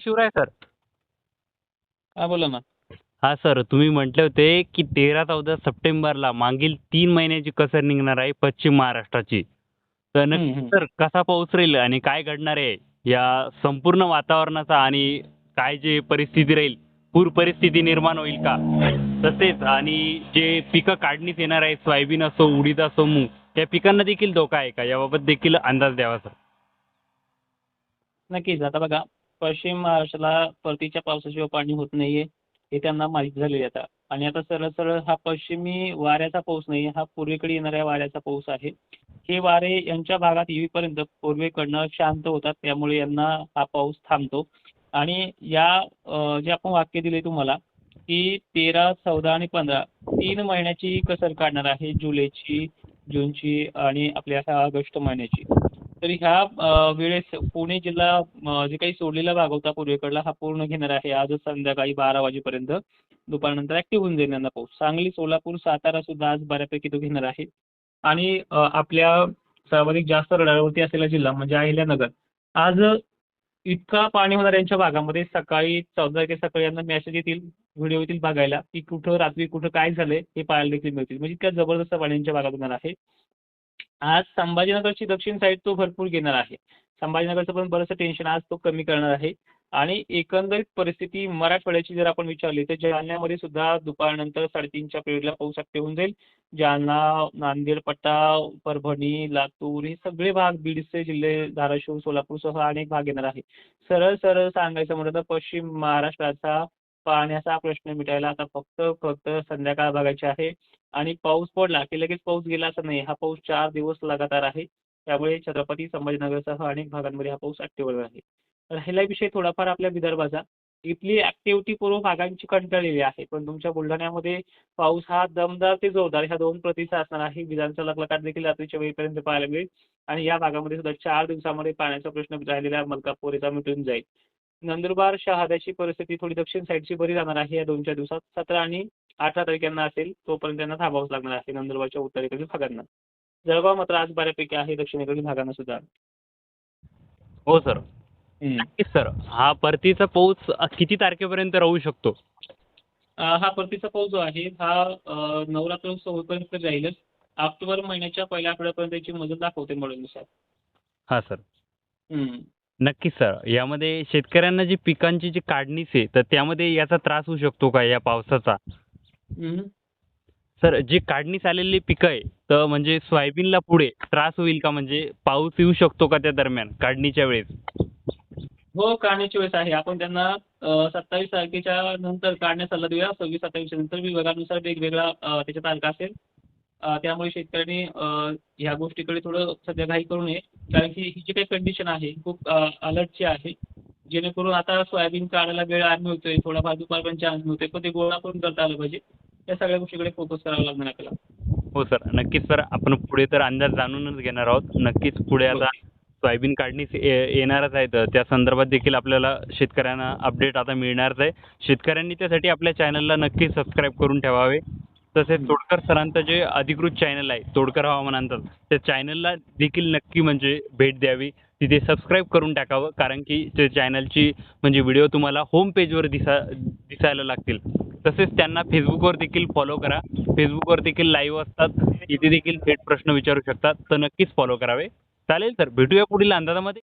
Shivray sir. हा बोला ना. हा सर तुम्ही म्हटले होते की तेरा चौदा सप्टेंबरला मागील तीन महिन्याची कसर निघणार आहे पश्चिम महाराष्ट्राची. तर नक्की. सर कसा पाऊस राहील आणि काय घडणार आहे या संपूर्ण वातावरणाचा आणि काय जे परिस्थिती राहील पूर परिस्थिती निर्माण होईल का? तसेच आणि जे पिकं काढणीत येणार आहे सोयाबीन असो उडीद असो मूग या पिकांना देखील धोका आहे का? याबाबत देखील अंदाज द्यावा सर. नक्कीच. आता बघा पश्चिम महाराष्ट्राला परतीच्या पावसाशिवाय पाणी होत नाहीये हे त्यांना माहीत झालेले आता. आणि आता सरळ सरळ हा पश्चिमी वाऱ्याचा पाऊस नाही हा पूर्वेकडे येणाऱ्या वाऱ्याचा पाऊस आहे. हे वारे यांच्या भागात येईपर्यंत पूर्वेकडनं शांत होतात त्यामुळे यांना हा पाऊस थांबतो. आणि या जे आपण वाक्य दिले तुम्हाला की तेरा चौदा आणि पंधरा तीन महिन्याची कसर काढणार आहे जुलैची जूनची आणि आपल्या ह्या ऑगस्ट महिन्याची. तर ह्या वेळेस पुणे जिल्हा जे काही सोडलेला भाग होता पूर्वेकडला हा पूर्ण घेणार आहे. आजच संध्याकाळी बारा वाजेपर्यंत. दुपारनंतर ऍक्टिव्ह होऊन जाईल त्यांना पाऊस. सांगली सोलापूर सातारा सुद्धा आज बऱ्यापैकी तो घेणार आहे. आणि आपल्या सर्वाधिक जास्त रडारवरती असलेला जिल्हा म्हणजे अहिल्यानगर. आज इतका पाणी होणार यांच्या भागामध्ये. सकाळी चौदा ते सकाळी यांना मॅसेज येतील व्हिडिओ येतील बघायला की कुठं रात्री कुठं काय झालंय हे पाहायला देखील मिळतील. म्हणजे इतक्या जबरदस्त पाणी यांच्या भागात होणार आहे. आज संभाजीनगरची दक्षिण साईड तो भरपूर घेणार आहे. संभाजीनगरचं पण बरंचसं टेन्शन आज तो कमी करणार आहे. आणि एकंदरीत परिस्थिती मराठवाड्याची जर आपण विचारली तर जालन्यामध्ये सुद्धा दुपारनंतर साडेतीनच्या पिरियडला पाऊस शकते होऊन जाईल. जालना नांदेड पट्टा परभणी लातूर हे सगळे भाग बीडचे जिल्हे धाराशिव सोलापूरसह अनेक भाग येणार आहे. सरळ सरळ सांगायचं म्हटलं तर पश्चिम महाराष्ट्राचा पाण्याचा प्रश्न मिटायला आता फक्त फक्त संध्याकाळ बघायची आहे. आणि पाऊस पडला की लगेच पाऊस गेला असं नाही. हा पाऊस चार दिवस लगातार आहे. त्यामुळे छत्रपती संभाजीनगरसह अनेक भागांमध्ये हा पाऊस ऍक्टिव्ह आहे. राहिला विषय थोडाफार आपल्या विदर्भाचा. इथली ऍक्टिव्हिटी पूर्व भागांची कंटाळलेली आहे. पण तुमच्या बुलढाण्यामध्ये पाऊस हा दमदार ते जोरदार ह्या दोन प्रतीचा असणार आहे. विजांचा लकलकाट देखील रात्रीच्या वेळेपर्यंत पाहायला मिळेल. आणि या भागामध्ये सुद्धा चार दिवसामध्ये पाण्याचा प्रश्न राहिलेला मलकापूरचा मिटून जाईल. नंदुरबार शहाद्याची परिस्थिती थोडी दक्षिण साईडची बरी जाणार आहे या दोन चार दिवसात. सतरा आणि अठरा तारखेला असेल तोपर्यंत त्यांना थांबावंच लागणार आहे नंदुरबारच्या उत्तरेकडील भागांना. जळगाव मात्र आज बऱ्यापैकी आहे दक्षिणेकडील भागांना सुद्धा. हो सर. नक्कीच सर. हा परतीचा पाऊस किती तारखेपर्यंत राहू शकतो? हा परतीचा पाऊस जो आहे हा अं, नवरात्रोत्सव होईपर्यंत जाईलच ऑक्टोबर महिन्याच्या पहिल्या आठवड्यापर्यंत याची मदत दाखवते मॉडेलनुसार हा सर. नक्कीच सर यामध्ये शेतकऱ्यांना जी पिकांची जी काढणीच आहे तर त्यामध्ये याचा त्रास होऊ शकतो का या पावसाचा. सर जी काढणीस आलेली पिकं आहे तर म्हणजे सोयाबीनला पुढे त्रास होईल का? म्हणजे पाऊस येऊ शकतो का त्या दरम्यान काढणीच्या वेळेस? हो काढण्याची वेळेस आहे. आपण त्यांना सत्तावीस तारखेच्या नंतर काढण्यास सल्ला देऊया. सव्वीस सत्तावीसच्या नंतर विभागानुसार वेगवेगळा त्याच्या तारखा असेल. त्यामुळे शेतकऱ्यांनी ह्या गोष्टीकडे थोडं सध्या घाई करू नये. कारण की ही जी काही कंडिशन आहे खूप अलर्टची आहे. जेणेकरून आता सोयाबीन काढायला वेळ आज मिळतोय थोडाफार दुपारपर्यंत चान्स मिळतोय पण ते गोळा करून करता आलं पाहिजे. या सगळ्या गोष्टीकडे फोकस करावा लागणार आपल्याला. हो सर नक्कीच सर आपण पुढे तर अंदाज जाणूनच घेणार आहोत. नक्कीच पुढे आता सोयाबीन काढणीस ये- येणारच आहेत त्या संदर्भात देखील आपल्याला शेतकऱ्यांना अपडेट आता मिळणारच आहे. शेतकऱ्यांनी त्यासाठी आपल्या चॅनलला नक्की सबस्क्राईब करून ठेवावे. तसेच तोडकर सरांचं जे अधिकृत चॅनल आहे तोडकर हवामान अंदाज त्या चॅनलला देखील नक्की म्हणजे भेट द्यावी. तिथे सबस्क्राईब करून टाकावं कारण की ते चॅनलची म्हणजे व्हिडिओ तुम्हाला होम पेजवर दिसा दिसायला लागतील. तसेच त्यांना फेसबुकवर देखील फॉलो करा. फेसबुकवर देखील लाईव्ह असतात. इथे देखील थेट प्रश्न विचारू शकतात. तर नक्कीच फॉलो करावे. चालेल सर भेटूया पुढील अंदाजामध्ये.